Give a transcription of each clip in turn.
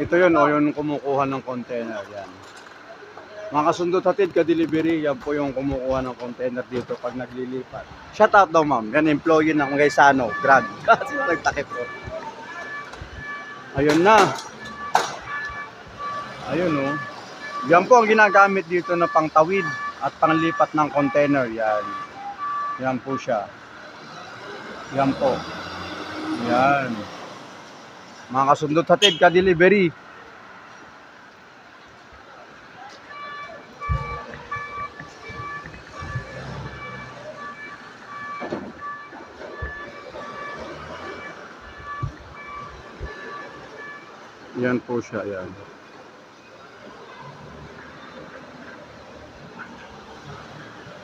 Ito yun, o yung kumukuha ng container. Yan. Mga kasundot hatid, ka-delivery, yan po yung kumukuha ng container dito pag naglilipat. Shout out daw ma'am, yan employee ng Gaisano, Grand. Kasi nagtakip ko. Ayun na. Ayun o. Yan po ang ginagamit dito na pangtawid at panglipat ng container. Yan. Yan po siya. Yan po. Yan. Mga kasundot hatid, ka-delivery. Yan po siya, yan.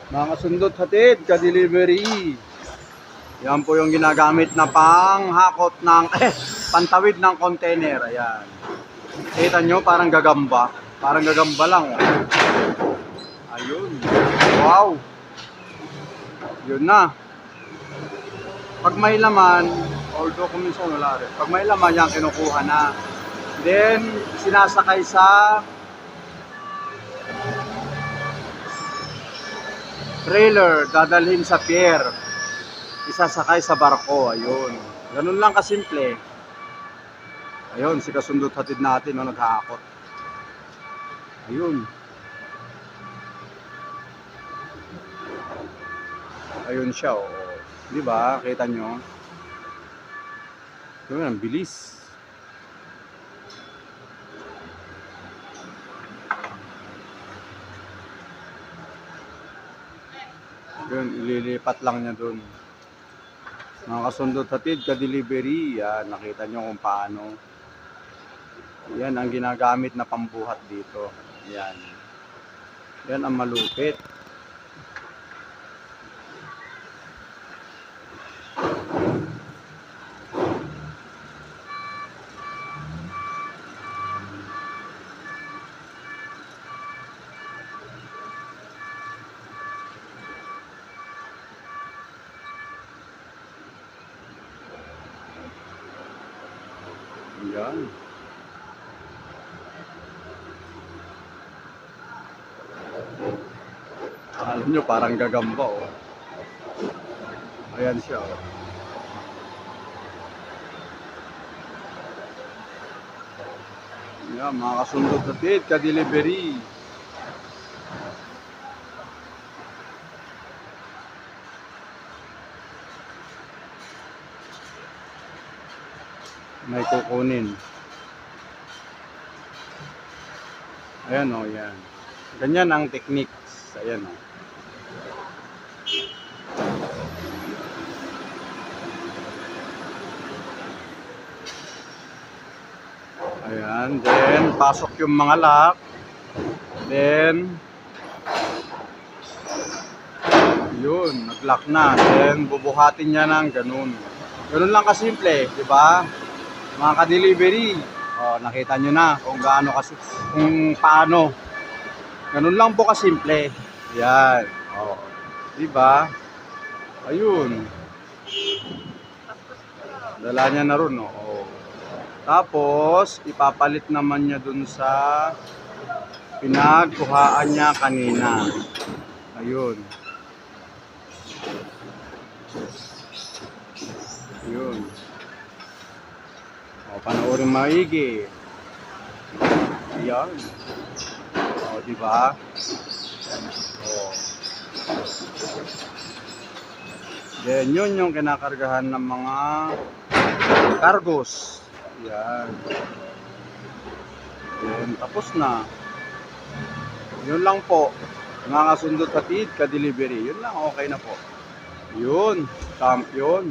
Mga kasundot hatid, ka-delivery. Yan po yung ginagamit na panghakot ng, pantawid ng container. Ayan. Kita nyo, parang gagamba. Parang gagamba lang. oh. Ayun. Wow. Yun na. Pag may laman, although kung minsan wala rin. Pag may laman, yan kinukuha na. Then, sinasakay sa trailer, dadalhin sa pier. Isasakay sa barko, ayun. Ganun lang kasimple. Ayun, si kasundot hatid natin, no, naghahakot. Ayun. Ayun siya, oo. Di ba? Kita nyo? Ayun, ang bilis. Yun, ililipat lang niya dun. Mga kasundot hatid, ka-delivery, yan, nakita nyo kung paano. Yan ang ginagamit na pambuhat dito. Yan. Yan ang malupit. Yan. Alam nyo, parang gagamba, oh. Ayan siya, oh. Yan, mga kasundot natin, ka-delivery. May kukunin. Ayan, oh, yan. Ganyan ang techniques. Ayan, oh. Ayan, then pasok yung mga lock. Then yun, nag-lock na. Then bubuhatin niya ng ganun. Ganun lang kasimple, di ba? Mga ka-delivery. Oh, nakita nyo na kung gaano kasi kung paano. Ganun lang po kasimple. Yan. Oh. Di ba? Ayun. Dala niya na ron, oh. oh. Tapos, ipapalit naman niya dun sa pinagkuhaan niya kanina. Ayun. Ayun. O, panoorin maigi. Ayan. O, di ba? O. Then, yun yung kinakargahan ng mga cargos. Yan. Then, tapos na. Yun lang po. Mga kasundot hatid, ka-delivery. Yun lang, okay na po. Yun, champion.